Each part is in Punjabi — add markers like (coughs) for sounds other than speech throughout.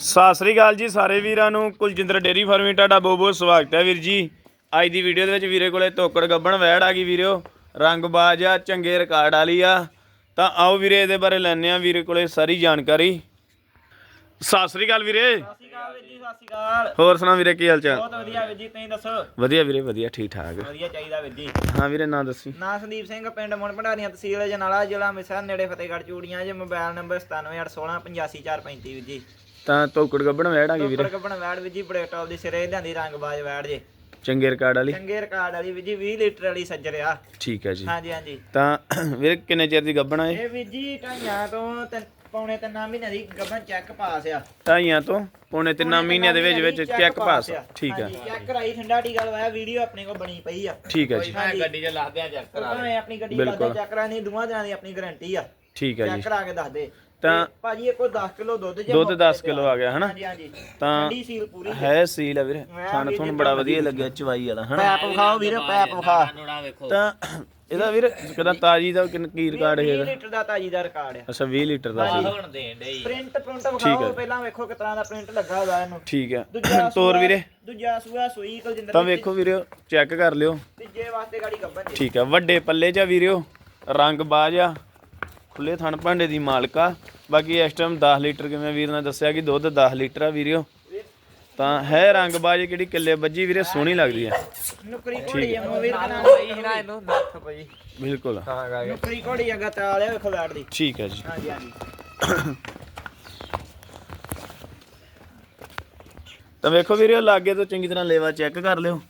ਸਤਿ ਸ੍ਰੀ ਅਕਾਲ ਜੀ ਸਾਰੇ ਵੀਰਾਂ ਨੂੰ। ਕੁਲਜਿੰਦਰ ਡੇਰੀ ਫਾਰਮਿੰਗ ਤੁਹਾਡਾ ਬਹੁਤ ਬਹੁਤ ਸਵਾਗਤ ਹੈ ਵੀਰ ਜੀ। ਅੱਜ ਦੀ ਵੀਡੀਓ ਦੇ ਵਿੱਚ ਵੀਰੇ ਕੋਲੇ ਤੋਕੜ ਗੱਬਣ ਵੈੜ ਆ ਗਈ ਵੀਰਿਓ ਰੰਗਬਾਜ਼ ਆ, ਚੰਗੇ ਰਿਕਾਰਡ ਵਾਲੀ ਆ। ਤਾਂ ਆਓ ਵੀਰੇ ਇਹਦੇ ਬਾਰੇ ਲੈਣੇ ਆ ਵੀਰੇ ਕੋਲੇ ਸਾਰੀ ਜਾਣਕਾਰੀ। ਸਤਿ ਸ੍ਰੀ ਅਕਾਲ ਵੀਰੇ। ਸਤਿ ਸ਼੍ਰੀ ਅਕਾਲ ਵੀਰ ਜੀ ਸਤਿ ਸ਼੍ਰੀ ਅਕਾਲ ਹੋਰ ਸੁਣਾ ਵੀਰੇ, ਕੀ ਹਾਲ ਚਾਲ? ਬਹੁਤ ਵਧੀਆ ਵੀਰ ਜੀ ਤੁਸੀਂ ਦੱਸੋ ਵਧੀਆ ਵੀਰੇ ਵਧੀਆ ਠੀਕ ਠਾਕ। ਵਧੀਆ ਚਾਹੀਦਾ ਵੀਰ ਜੀ ਹਾਂ ਵੀਰੇ, ਨਾਂ ਦੱਸੀ। ਨਾਂ ਸੰਦੀਪ ਸਿੰਘ, ਪਿੰਡ ਮੁੰਡ ਭੰਡਾਰੀਆਂ ਤਹਿਸੀਲ ਜਨਾਲਾ, ਜ਼ਿਲ੍ਹਾ ਅੰਮ੍ਰਿਤਸਰ, ਨੇੜੇ ਫਤਿਹਗੜ੍ਹ ਚੂੜੀਆਂ, ਜੇ ਮੋਬਾਈਲ ਨੰਬਰ 9781685435 ਵੀਰ ਜੀ। ਤਾਂ ਤੋਕੜ ਗੱਬਣ ਵੈੜ ਆ ਗਈ ਵੀਰੇ। ਕੱਪਣ ਵੈੜ ਵੀਰ ਜੀ ਬੜੇ ਟੌਪ ਦੀ ਸਿਰੇ ਲਿਆਂਦੀ ਰੰਗਬਾਜ਼ ਵੈੜ ਜੇ। ਚੰਗੇ ਰਿਕਾਰਡ ਵਾਲੀ। ਚੰਗੇ ਰਿਕਾਰਡ ਵਾਲੀ ਵੀਰ ਜੀ 20 ਲੀਟਰ ਵਾਲੀ ਸੱਜਰ ਆ। ਠੀਕ ਹੈ ਜੀ। ਹਾਂਜੀ ਹਾਂਜੀ। ਤਾਂ (clears throat) ਵੀਰੇ ਕਿੰਨੇ ਚਿਰ ਦੀ ਗੱਬਣ ਆ ਇਹ? ਇਹ ਵੀਰ ਜੀ ਢਾਈਆਂ ਤੋਂ ਤਿੰਨ- ਪੌਣੇ ਤਿੰਨਾਂ ਮਹੀਨਿਆਂ ਦੀ ਗੱਭਣ ਚੈੱਕ ਪਾਸ ਆ। ਢਾਈਆਂ ਤੋਂ ਪੌਣੇ ਤਿੰਨਾਂ ਮਹੀਨਿਆਂ ਦੇ ਵਿੱਚ ਵਿੱਚ ਚੈੱਕ ਪਾਸ ਠੀਕ ਹੈ ਚੈੱਕ ਕਰਾਈ ਠੰਡਾ ਟੀਕਾ ਲਵਾਇਆ ਵੀਡੀਓ ਆਪਣੇ ਕੋਲ ਬਣੀ ਪਈ ਆ। ਠੀਕ ਹੈ ਜੀ। ਹਾਂਜੀ ਗੱਡੀ 'ਚ ਲੱਦਦੇ ਆ ਚੈੱਕ ਕਰਾ ਭਾਵੇਂ ਆਪਣੀ ਗੱਡੀ ਬਿਲਕੁਲ। ਲਾਦਾ ਚੈੱਕ ਕਰਾ ਨਹੀਂ ਦੋਵਾਂ ਦਿਨਾਂ ਦੀ ਆਪਣੀ ਗਾਰੰਟੀ ਆ। ਠੀਕ ਹੈ ਚੈੱਕ ਜੀ। ਕਰਾ ਕੇ ਦੱਸ ਦੇ। ਤਾਂ- ਤੇ ਭਾਜੀ ਇਹ ਕੋਈ 10 ਕਿਲੋ ਦੁੱਧ ਜੇ ਦੁੱਧ ਮੌਕੇ 10 ਤੇ ਕਿਲੋ ਆ। ਗਿਆ ਹਨਾ? ਹਾਂਜੀ ਹਾਂਜੀ। ਤਾਂ ਠੰਡੀ ਸੀਲ ਪੂਰੀ ਹੈ ਸੀਲ ਆ ਵੀਰੇ। ਵੀ ਥਣ ਬੜਾ ਵਧੀਆ ਲੱਗਿਆ ਚਵਾਈ ਵਾਲਾ ਹਨਾ? ਪੈਪ ਵਿਖਾਓ ਵੀਰੇ ਪੈਪ ਵਿਖਾ। ਨੂੜਾ ਵੇਖੋ। ਤਾਂ ਇਹਦਾ ਵੀਰੇ ਕਿਦਾਂ ਤਾਜੀ ਦਾ ਕਿੰਨ ਕੀ ਰਿਕਾਰਡ ਹੈ 20 ਇਹਦਾ? ਲੀਟਰ ਦਾ ਤਾਜੀ ਦਾ ਰਿਕਾਰਡ ਆ। ਅੱਛਾ 20 ਲੀਟਰ ਦਾ ਸੀ। ਹੁਣ ਦੇਣ ਡਈ ਪ੍ਰਿੰਟ ਪ੍ਰਿੰਟ ਵਿਖਾਓ ਪਹਿਲਾਂ ਵੇਖੋ ਕਿਸ ਤਰ੍ਹਾਂ ਦਾ ਪ੍ਰਿੰਟ ਲੱਗਾ ਹੋਇਆ ਇਹਨੂੰ। ਠੀਕ ਹੈ ਦੂਜਾ ਤੋਰ ਵੀਰੇ। ਦੂਜਾ ਸੂਆ ਸੂਈ ਕੁਲਜਿੰਦਰ ਤਾਂ ਵੇਖੋ ਵੀਰੇ ਚੈੱਕ ਕਰ ਲਿਓ। ਤੀਜੇ ਵਾਸਤੇ ਗਾੜੀ ਗੱਬਨ ਜੀ ਠੀਕ ਹੈ ਵੱਡੇ ਪੱਲੇ 'ਚ ਆ ਵੀਰਿਓ ਰੰਗ ਬਾਜ ਆ। ਖੁੱਲੇ ਥਣ ਭਾਂਡੇ ਦੀ ਮਾਲਕਾ ਬਾਕੀ ਇਸ ਟਾਈਮ 10 ਲੀਟਰ ਕਿਵੇਂ ਵੀਰ ਨੇ ਦੱਸਿਆ ਕਿ ਦੁੱਧ 10 ਲੀਟਰ ਆ ਵੀਰਿਓ। ਤਾਂ ਹੈ ਰੰਗ ਬਾਜ ਕਿਹੜੀ ਕਿੱਲੇ ਵੱਜੀ ਵੀਰੇ ਸੋਹਣੀ ਲੱਗਦੀ ਹੈ ਨੁਕਰੀ ਘੋੜੀ ਆ। ਮੋਵੀਰ ਦੇ ਨਾਲ। ਪਈ ਨਾ ਇਹਨੂੰ ਨੱਥ ਪਈ ਬਿਲਕੁਲ। ਤਾਂ ਗਾ ਨੁਕਰੀ ਘੋੜੀ ਅਗਾ ਤਾਲਿਆ ਵੇਖੋ ਵੈੜ ਦੀ। ਠੀਕ ਹੈ ਜੀ। ਹਾਂਜੀ ਹਾਂਜੀ। ਤਾਂ ਵੇਖੋ ਵੀਰੇ ਲਾਗੇ ਤੋਂ ਚੰਗੀ ਤਰ੍ਹਾਂ ਲੇਵਾ ਚੈੱਕ ਕਰ ਲਿਓ।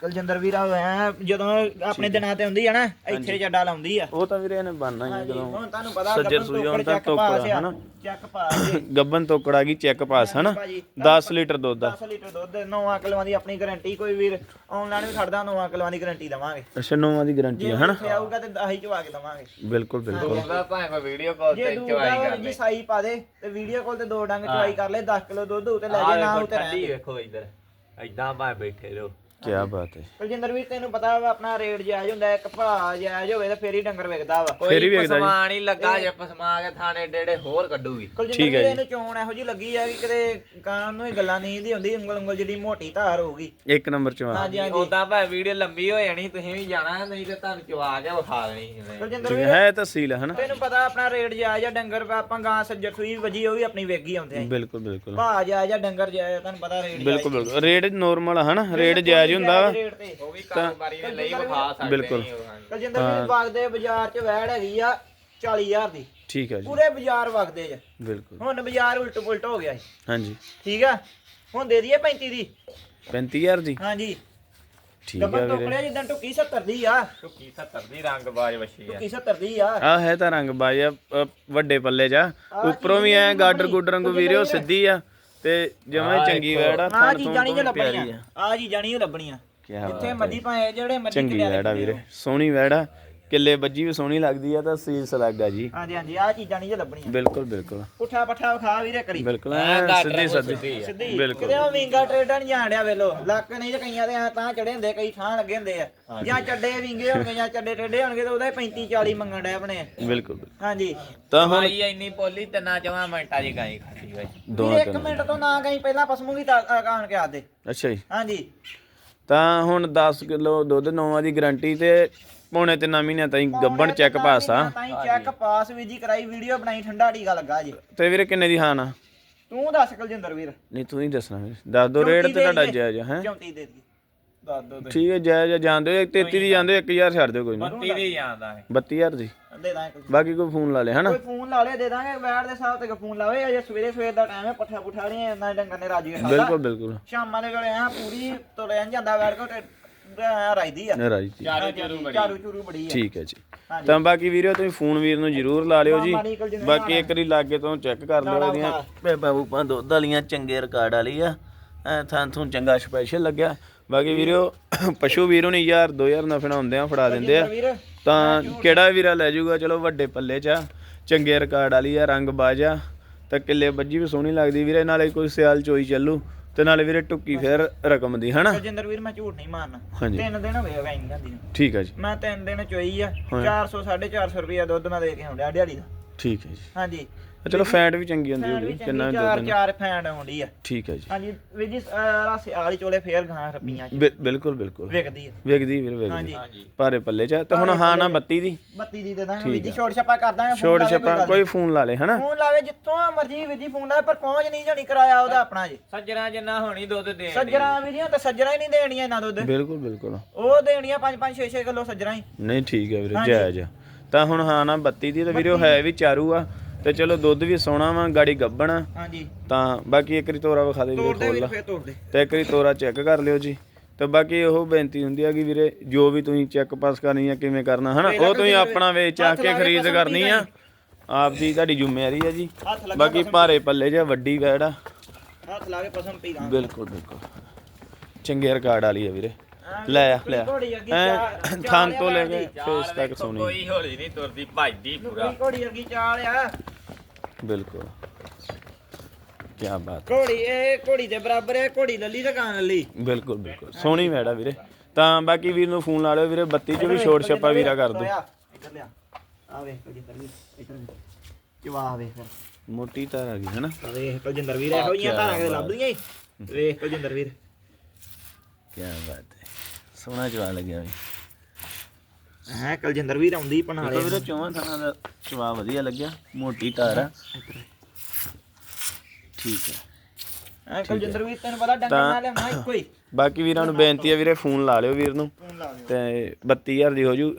ਕੁਲਜਿੰਦਰ ਵੀਰਾ ਐ ਜਦੋਂ ਆਪਣੇ ਦਿਨਾਂ ਤੇ ਹੁੰਦੀ ਆ ਨਾ ਇੱਥੇ ਜੱਡਾ ਲਾਉਂਦੀ ਆ। ਉਹ ਤਾਂ ਵੀਰੇ ਇਹਨੇ ਬਣਨਾ ਹੀ ਆ ਜਦੋਂ ਹੁਣ ਤੁਹਾਨੂੰ ਪਤਾ ਸੱਜਰ ਗੱਬਨ ਸੂਈ ਹੁਣ ਤਾਂ ਚੈੱਕ ਪਾਸ ਟੋਕਰਾ, ਆ ਹਨਾ? ਚੈੱਕ ਪਾਸ (coughs) ਗੱਬਨ ਤੋਕੜ ਗਈ ਚੈੱਕ ਪਾਸ ਹਨਾ? ਭਾਜੀ, 10 ਲੀਟਰ ਦੁੱਧ ਦਾ 10 ਲੀਟਰ ਦੁੱਧ 9 ਕਿਲੋਆਂ ਦੀ ਆਪਣੀ ਗਾਰੰਟੀ ਕੋਈ ਵੀਰ ਆਨਲਾਈਨ ਵੀ ਖੜਦਾ 9 ਕਿਲੋਆਂ ਦੀ ਗਾਰੰਟੀ ਦਵਾਂਗੇ। ਅੱਛਾ ਨੌਵਾਂ ਦੀ ਗਾਰੰਟੀ ਹੈ ਹਨਾ? ਜੇ ਆਊਗਾ ਤੇ 10 ਹੀ ਚਵਾ ਕੇ ਦਵਾਂਗੇ। ਬਿਲਕੁਲ ਬਿਲਕੁਲ। ਉਹਦਾ ਭਾਵੇਂ ਵੀਡੀਓ ਕਾਲ ਜੇ ਤੇ ਚਵਾਈ ਦਾ ਕਰ ਜੀ ਲੈ ਸਾਈ ਪਾ ਦੇ ਤੇ ਵੀਡੀਓ ਕਾਲ ਤੇ ਦੋ ਡੰਗ ਚਵਾਈ ਕਰ ਲੈ 10 ਕਿਲੋ ਦੁੱਧ ਉਤੇ ਲੈ ਜੇ ਨਾ ਉਤੇ ਠੰਡੀ ਰਹਿ ਵੇਖੋ ਇੱਧਰ। ਐਦਾਂ ਭਾਵੇਂ ਬੈਠੇ ਰਹੋ। ਕੀ ਬਾਤ ਹੈ। ਕੁਲਜਿੰਦਰ ਵੀਰ ਤੈਨੂੰ ਪਤਾ ਵਾ ਆਪਣਾ ਰੇਟ ਜਾਇਜ਼ ਹੁੰਦਾ ਇੱਕ ਭਾ ਜਾਇਜ਼ ਹੋਵੇ ਤਾਂ ਫੇਰ ਹੀ ਡੰਗਰ ਵਿਕਦਾ ਵਾ। ਫੇਰ ਹੀ ਕੋਈ ਵੇਖਦਾ ਜੀ। ਪਸਮਾਨ ਹੀ ਲੱਗਾ ਜੇ ਪਸਮਾ ਕੇ ਥਾਣੇ ਡੇੜੇ ਹੋਰ ਕੱਢੂਗੀ। ਕੁਲਜਿੰਦਰ ਠੀਕ ਹੈ ਵੀਰ ਜੀ। ਇਹਨੂੰ ਚੋਣ ਇਹੋ ਜੀ ਲੱਗੀ ਆ ਕਿ ਕਿਤੇ ਕਾਂ ਨੂੰ ਹੀ ਗੱਲਾਂ ਨਹੀਂ ਦੀ ਹੁੰਦੀ ਉਂਗਲ ਉਂਗਲ ਜਿਹੜੀ ਮੋਟੀ ਧਾਰ ਹੋਊਗੀ। ਇੱਕ ਨੰਬਰ ਚ ਆ ਹਾਂਜੀ ਹਾਂਜੀ। ਉਦਾਂ ਭਾਵੇਂ ਵੀਡੀਓ ਲੰਬੀ ਹੋ ਜਾਣੀ ਤੁਸੀਂ ਵੀ ਜਾਣਾ ਨਹੀਂ ਤੇ ਤੁਹਾਨੂੰ ਚਵਾ ਕੇ ਵਿਖਾ ਦੇਣੀ ਕੁਲਜਿੰਦਰ ਵੀਰ ਹੈ ਹੈ ਹਨਾ? ਤੈਨੂੰ ਪਤਾ ਆਪਣਾ ਰੇਟ ਜਾਇਜ਼ ਆ ਡੰਗਰ ਆਪਾਂ ਗਾਂ ਸੱਜਰ ਸੂਈ ਵਜੀ ਉਹ ਵੀ ਆਪਣੀ ਵੇਗੀ ਆਉਂਦੇ ਆ ਬਿਲਕੁਲ ਬਿਲਕੁਲ। ਭਾ ਜਾਇਜ਼ ਆ ਡੰਗਰ ਜਾਇਜ਼ ਤੁਹਾਨੂੰ ਪਤਾ ਰੇਟ ਬਿਲਕੁਲ ਬਿਲਕੁਲ। ਰੇਟ ਨੋਰਮਲ ਹਨਾ? ਰੇਟ ਜਾਇਜ਼ ਹੁੰਦਾ ਵਾ। ਰੇਟ ਤੇ। ਉਹ ਵੀ ਕਾਰੋਬਾਰੀ ਨੇ ਲਈ ਵਿਖਾ ਸਕਦੇ ਬਿਲਕੁਲ। ਨਹੀਂ ਉਹ ਹਾਂਜੀ। ਕੁਲਜਿੰਦਰ ਵੀਰ ਵਗਦੇ ਬਾਜ਼ਾਰ 'ਚ ਵੈੜ ਹੈਗੀ ਆ 40000 ਦੀ। ਠੀਕ ਹੈ ਜੀ। ਪੂਰੇ ਬਾਜ਼ਾਰ ਵਗਦੇ ਜ। ਬਿਲਕੁਲ। ਹੁਣ ਬਾਜ਼ਾਰ ਉਲਟ ਪੁਲਟ ਹੋ ਗਿਆ ਜੀ। ਹਾਂਜੀ। ਠੀਕ ਆ? ਹੁਣ ਦੇ ਦਈਏ 35 ਦੀ। 35000 ਦੀ? ਹਾਂਜੀ। ਠੀਕ ਆ ਗੱਬਰ ਵੀਰੇ। ਟੋਕੜਿਆ ਜਿੱਦਾਂ ਟੁੱਕੀ 70 ਦੀ ਆ। ਟੁੱਕੀ 70 ਦੀ ਰੰਗ ਬਾਜ ਵਛੀ ਆ। ਟੁੱਕੀ 70 ਦੀ ਆ। ਆ ਹੈ ਤਾਂ ਰੰਗ ਬਾਜ ਆ ਅ, ਵੱਡੇ ਪੱਲੇ ਜਾ ਉੱਪਰੋਂ ਵੀ ਐ ਗਾਡਰ ਗੁੱਡਰ ਵਾਂਗੂ ਵੀਰਿਓ ਸਿੱਧੀ ਆ। ਤੇ ਜਮਾਂ ਹੀ ਚੰਗੀ ਵੈੜ ਆ ਆ ਥਣ ਚੀਜ਼ਾਂ ਨਹੀਂ ਤੋਂ ਜੋ ਪਿਆਰੀ ਲੱਭਣੀਆਂ। ਆ। ਆ ਚੀਜ਼ਾਂ ਨਹੀਂ ਜੋ ਲੱਭਣੀਆਂ। ਕੀ ਜਿੱਥੇ ਮੱਦੀ ਭਾਵੇਂ ਜਿਹੜੇ ਮੱਦੀ ਚੰਗੀ ਵੈੜ ਆ ਵੀਰੇ ਸੋਹਣੀ ਵੈੜ ਆ। ਕਿੱਲੇ ਬੱਜੀ ਵੀ ਸੋਹਣੀ ਲੱਗਦੀ ਆ ਤਾਂ ਸੀਸ ਲੱਗਾ ਜੀ। ਹਾਂਜੀ ਹਾਂਜੀ ਆ ਚੀਜ਼ਾਂ ਨਹੀਂ ਜੋ ਲੱਭਣੀਆਂ। ਬਿਲਕੁਲ ਬਿਲਕੁਲ। ਪੁੱਠਾ ਪੱਠਾ ਵਿਖਾ ਵੀਰੇ ਕਰੀ। ਬਿਲਕੁਲ ਸਿੱਧੀ ਸਿੱਧੀ ਬਿਲਕੁਲ। ਕਿਤੇ ਉਹ ਵਿੰਗਾ ਟਰੇਡਾਂ ਨਹੀਂ ਜਾਣ ਡਿਆ ਵੇਲੋ। ਲੱਕ ਨਹੀਂ ਤੇ ਕਈਆਂ ਦੇ ਤਾਂ ਚੜੇ ਹੁੰਦੇ ਕਈ ਥਾਂ ਲੱਗੇ ਹੁੰਦੇ ਆ। ਜਾਂ ਚੱਡੇ ਵਿੰਗੇ ਹੋਣਗੇ ਜਾਂ ਚੱਡੇ ਟੇਡੇ ਹੋਣਗੇ ਤੇ ਉਹਦਾ ਹੀ 35 40 ਮੰਗਣ ਡਿਆ ਆਪਣੇ। ਬਿਲਕੁਲ ਹਾਂਜੀ। ਤਾਂ ਹੁਣ ਭਾਈ ਇੰਨੀ ਪੋਲੀ ਤੇ ਨਾ ਚਵਾ ਮਿੰਟਾਂ ਦੀ ਗਾਈ ਖਾਦੀ ਬਾਈ। ਦੋ ਵੀਰੇ ਇੱਕ ਮਿੰਟ ਤੋਂ ਨਾ ਗਈ ਪਹਿਲਾਂ ਪਸਮੂ ਵੀ ਤਾਂ ਆਣ ਕੇ ਆਦੇ ਅੱਛਾ ਜੀ। ਹਾਂਜੀ। ਤਾਂ ਹੁਣ 10 ਕਿਲੋ ਦੁੱਧ ਨੌਵਾਂ ਦੀ ਗਾਰੰਟੀ ਤੇ ਪੌਣੇ ਤਿੰਨ ਮਹੀਨਿਆਂ ਤਾਈਂ ਗੱਬਣ ਚੈੱਕ ਪਾਸ ਆ। ਤਾਂ ਹੀ ਚੈੱਕ ਪਾਸ ਵੀ ਜੀ ਕਰਾਈ ਵੀਡੀਓ ਬਣਾਈ ਠੰਡਾ ਟੀਕਾ ਲੱਗਾ ਜੀ। ਤੇ ਵੀਰੇ ਕਿੰਨੇ ਦੀ ਹਾਨ ਆ? ਤੂੰ ਦੱਸ ਕੁਲਜਿੰਦਰ ਵੀਰ। ਨਹੀਂ ਤੂੰ ਹੀ ਦੱਸਣਾ ਵੀਰੇ। ਦੱਸ ਦੋ ਰੇਟ ਤੇ ਤੁਹਾਡਾ ਜਾਇਜ਼ ਹੈ? 34 ਦੇ ਦੀ। ਦੱਸ ਦੋ ਤੇ ਠੀਕ ਹੈ ਜਾਇਜ਼ ਆ, ਜਾਣਦੇ ਹੋ 33 ਦੀ ਜਾਂਦੇ ਹੋ 1000 ਛੱਡ ਦਿਓ ਕੋਈ ਨਾ। ਬੱਤੀ ਦੀ ਜਾਂਦਾ ਹੈ। 32000 ਦੀ। ਦੇ ਦਾਂਗੇ ਬਾਕੀ ਕੋਈ ਫੋਨ ਲਾ ਲੈ ਹਨਾ? ਕੋਈ ਫੋਨ ਲਾ ਲਿਆ ਦੇ ਦਾਂਗੇ ਵੈਟ ਦੇ ਹਿਸਾਬ ਤੇ ਫੋਨ ਲਾਵੇ ਅਜੇ ਸਵੇਰੇ ਸਵੇਰ ਦਾ ਟਾਈਮ ਹੈ ਪੱਠਾ ਪੁੱਠਾ ਨਹੀਂ ਇੰਨਾ ਡੰਗਰ ਨੇ ਰਾਜੀ ਖਾਦਾ ਬਿਲਕੁਲ ਬਿਲਕੁਲ। ਸ਼ਾਮਾਂ ਦੇ ਵੇਲੇ ਆ ਪੂਰੀ ਤੁਰਿਆ ਨੀ ਜਾਂਦਾ ਵੈਟ ਕੋ ਤੇ ਐਂ ਰਾਈਦੀ ਆ। ਰਾਜੀ ਜੀ ਚਾਰੂ ਚਾਰੂ ਬੜੀ ਚਾਰੂ ਚੂਰੂ ਬੜੀ ਆ। ਠੀਕ ਹੈ ਜੀ। ਹਾਂਜੀ। ਤਾਂ ਬਾਕੀ ਵੀਰੋ ਤੁਸੀਂ ਫੋਨ ਵੀਰ ਨੂੰ ਜ਼ਰੂਰ ਲਾ ਲਿਓ ਜੀ। ਬਾਕੀ ਇੱਕ ਵਾਰੀ ਲਾਗੇ ਤੋਂ ਚੈੱਕ ਕਰ ਲਿਓ ਉਹਦੀਆਂ। ਬੇਬਾ ਬੂਪਾਂ ਦੁੱਧ ਵਾਲੀਆਂ ਚੰਗੇ ਰਿਕਾਰਡ ਵਾਲੀ ਆ। ਐ ਥਾਂ ਥੋਂ ਚੰਗਾ ਸਪੈਸ਼ਲ ਲੱਗਿਆ। ਬਾਕੀ ਵੀਰੋ ਪਸ਼ੂ ਵੀਰੋ ਨੇ ਯਾਰ 2000 ਨਫਾ ਹੁੰਦੇ ਆ ਫੜਾ ਦਿੰਦੇ ਆ। ਤਾਂ ਕਿਹੜਾ ਵੀਰਾ ਲੈ ਜਾਊਗਾ? ਚਲੋ ਵੱਡੇ ਪੱਲੇ 'ਚ ਆ। ਚੰਗੇ ਰਿਕਾਰਡ ਵਾਲੀ ਆ ਰੰਗ ਬਾਜ ਤਾਂ ਕਿੱਲੇ ਬੱਜੀ ਵੀ ਸੋਹਣੀ ਲੱਗਦੀ ਵੀਰੇ ਨਾਲੇ ਕੋਈ ਸਿਆਲ ਚੋਈ ਚੱਲੂ। ਤੇ ਨਾਲੇ ਵੀਰੇ ਟੁੱਕੀ ਫਿਰ ਰਕਮ ਦੀ ਹਨਾ? ਕੁਲਜਿੰਦਰ ਵੀਰ ਮੈਂ ਝੂਠ ਨਹੀਂ ਮਾਰਨਾ। ਤਿੰਨ ਦਿਨ ਹੋਏ ਗਾਈ ਜਾਂਦੀ ਨੂੰ। ਠੀਕ ਹੈ ਜੀ। ਮੈਂ ਤਿੰਨ ਦਿਨ ਚੋਈ ਆ। ਹਾਂ। 400 450 ਰੁਪਏ ਦੁੱਧ ਮੈਂ ਦੇ ਕੇ ਆਉਂਦਾ ਦਿਹਾੜੀ ਦਾ। ਠੀਕ ਹੈ ਜੀ। ਹਾਂਜੀ। ਚਲੋ ਫੈਟ ਵੀ ਚੰਗੀ ਹੁੰਦੀ ਫੈਨ ਹੋਗੀ ਵੀ ਕਿੰਨਾ ਚਾਰ। ਚਾਰ ਫੈਨ ਆਉਂਦੀ ਆ। ਠੀਕ ਹੈ ਜੀ। ਹਾਂਜੀ ਵੀਰ ਜੀ ਰਾਸੇ ਵਾਲੀ ਚੋਲੇ ਫੇਰ ਗਾਂ ਰੁਪਈਆਂ ਚ ਬਿ- ਬਿਲਕੁਲ ਬਿਲਕੁਲ। ਵਿਕਦੀ ਆ। ਵੇਖਦੀ ਵੀਰ ਵੇਖਦੀ ਹਾਂਜੀ। ਹਾਂਜੀ। ਭਾਰੇ ਪੱਲੇ ਚ ਆ। ਤੇ ਹੁਣ ਹਾਂ ਨਾ 32 ਦੀ। 32 ਦੀ ਦੇ ਦਾਂਗੇ ਵੀਰ ਜੀ ਛੋਟ ਛੱਪਾ ਕਰ ਦਾਂਗੇ ਛੋਟ ਲਾਵੇ ਛਪਾ ਗੱਲ ਕੋਈ ਫੋਨ ਲਾ ਲੇ ਹਨਾ? ਫੋਨ ਲਾਵੇ ਜਿੱਥੋਂ ਮਰਜ਼ੀ ਵੀਰ ਜੀ ਫੋਨ ਲਾਵੇ ਪਰ ਪਹੁੰਚ ਨਹੀਂ ਜਾਣੀ ਕਰਾਇਆ ਉਹਦਾ ਆਪਣਾ ਜੀ। ਸੱਜਣਾ ਜਿੰਨਾ ਹੋਣੀ ਦੁੱਧ ਦੇ ਸੱਜਣਾ ਵੀਡੀਓ ਤੇ ਸੱਜਣਾ ਹੀ ਨਹੀਂ ਦੇਣੀਆਂ ਇਹਨਾਂ ਦੁੱਧ। ਬਿਲਕੁਲ ਬਿਲਕੁਲ। ਉਹ ਦੇਣੀਆਂ 5 5 6 6 ਕਿਲੋ ਸੱਜਣਾ ਹੀ। ਨਹੀਂ ਠੀਕ ਹੈ ਵੀਰੇ ਹਾਂਜੀ। ਜਾਇਜ਼ ਆ। ਤਾਂ ਹੁਣ ਹਾਂ ਨਾ 32 ਦੀ ਤੇ ਵੀਰੇ ਉਹ ਹੈ ਵੀ ਚਾਰੂ ਆ। ਤੇ ਚਲੋ ਦੁੱਧ ਵੀ ਸੋਹਣਾ ਵਾ ਗਾੜੀ ਗੱਬਣ। ਹਾਂਜੀ। ਤਾਂ ਬਾਕੀ ਇੱਕ ਵਾਰੀ ਤੋਰਾ ਵਿਖਾ ਦੇ ਵੀਰੇ ਤੋੜ ਦੇ ਖੋਲ ਵੀਰ ਲਾ। ਫੇਰ ਤੋੜ ਦੇ ਤੇ ਇੱਕ ਵਾਰੀ ਤੋਰਾ ਚੈੱਕ ਕਰ ਲਿਓ ਜੀ। ਤੇ ਬਾਕੀ ਉਹ ਬੇਨਤੀ ਹੁੰਦੀ ਆ ਕਿ ਵੀਰੇ ਜੋ ਵੀ ਤੁਸੀਂ ਚੈੱਕ ਪਾਸ ਕਰਨੀ ਆ ਕਿਵੇਂ ਕਰਨਾ ਹਨਾ? ਉਹ ਤੁਸੀਂ ਆਪਣਾ ਵੇਚ ਆ ਕੇ ਖਰੀਦ ਕਰਨੀ ਆ। ਆਪ ਦੀ ਤੁਹਾਡੀ ਜ਼ਿੰਮੇਵਾਰੀ ਆ ਜੀ। ਹੱਥ ਲੱਗਾ ਬਾਕੀ ਭਾਰੇ ਪੱਲੇ ਜਾਂ ਵੱਡੀ ਵੈੜ ਆ। ਹੱਥ ਲਾ ਕੇ ਪਸਮ ਪੀ ਲਾਂ ਬਿਲਕੁਲ ਬਿਲਕੁਲ। ਚੰਗੇ ਰਿਕਾਰਡ ਵਾਲੀ ਆ ਵੀਰੇ। ਲੈ ਆ ਲੈ ਆ। ਘੋੜੀ ਅੱਗੇ ਐਂ ਚਾਲ- ਥਣ ਚਾਲ ਤੋਂ ਲੈ ਕੇ ਫੇਸ ਤੱਕ ਸੋਣੀ ਕੋਈ ਹੌਲੀ ਨਹੀਂ ਤੁਰਦੀ ਭੱਜਦੀ ਪੂਰਾ। ਕੋਈ ਘੋੜੀ ਅੱਗੀ ਚਾਲ ਆ। ਬਿਲਕੁਲ। ਕੀ ਬਾਤ। ਘੋੜੀ ਇਹ ਘੋੜੀ ਦੇ ਬਰਾਬਰ ਹੈ ਘੋੜੀ ਲੱਲੀ ਤੇ ਕਾਂ ਲੱਲੀ। ਬਿਲਕੁਲ ਬਿਲਕੁਲ। ਸੋਹਣੀ ਮੈੜਾ ਵੀਰੇ। ਤਾਂ ਬਾਕੀ ਵੀਰ ਨੂੰ ਫੋਨ ਲਾ ਲਿਓ ਵੀਰੇ 32 ਚ ਵੀ ਛੋਟ ਛੱਪਾ ਵੀਰਾ ਕਰ ਦੋ। ਇੱਧਰ ਲਿਆ ਆ ਵੇਖ ਕੁਲਜਿੰਦਰ ਵੀਰ ਇੱਧਰ ਚਵਾ ਵੇਖ ਫਿਰ ਮੋਟੀ ਤਾਰ ਆ ਗਈ ਹਨਾ? ਵੇਖ ਕੁਲਜਿੰਦਰ ਵੀਰ ਇਹੋ ਜਿਹੀਆਂ ਧਾਰਾਂ ਕਿਤੇ ਲੱਭਦੀਆਂ ਹੀ ਵੇਖ ਕੁਲਜਿੰਦਰ ਵੀਰ। ਕੀ ਬਾਤ ਹੈ। ਸੋਹਣਾ ਜਵਾ ਲੱਗਿਆ ਵੀ। ਹੈ ਕੁਲਜਿੰਦਰ ਵੀਰ ਆਉਂਦੀ ਦੇਖੋ ਪਨਾਲੇ ਵੀਰੇ ਚੌਵਾਂ ਥਾਣਾ ਦਾ ਜਵਾ ਵਧੀਆ ਲੱਗਿਆ ਮੋਟੀ ਤਾਰ ਆ। ਠੀਕ ਹੈ ਹੈ ਕੁਲਜਿੰਦਰ ਵੀਰ ਤੈਨੂੰ ਪਤਾ ਡੰਗਰ ਨਾਲ ਲਿਆਉਣਾ ਇੱਕੋ ਹੀ। ਬਾਕੀ ਵੀਰਾਂ ਨੂੰ ਬੇਨਤੀ ਹੈ ਵੀਰੇ ਫੋਨ ਲਾ ਲਿਓ ਵੀਰ ਨੂੰ। ਤੇ 32000 ਦੀ ਹੋ ਜੂ।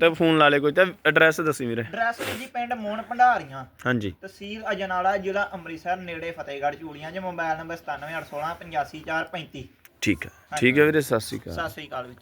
ਤੇ ਫੋਨ ਲਾ ਲਿਓ ਕੋਈ ਤੇ ਐਡਰੈਸ ਦੱਸੀ ਵੀਰੇ। ਐਡਰੈਸ ਜੀ ਪਿੰਡ ਮੋਹਨ ਭੰਡਾਰੀਆਂ। ਹਾਂਜੀ। ਤਹਿਸੀਲ ਅਜਨਾਲਾ ਜ਼ਿਲ੍ਹਾ ਅੰਮ੍ਰਿਤਸਰ ਨੇੜੇ ਫਤਿਹਗੜ੍ਹ ਚੂੜੀਆਂ ਜੇ ਮੋਬਾਈਲ ਨੰਬਰ 9784855435 ਠੀਕ ਹੈ ਠੀਕ ਹੈ ਵੀਰੇ ਸਤਿ ਸ਼੍ਰੀ ਅਕਾਲ। ਸਤਿ ਸ੍ਰੀ ਅਕਾਲ ਵੀਰ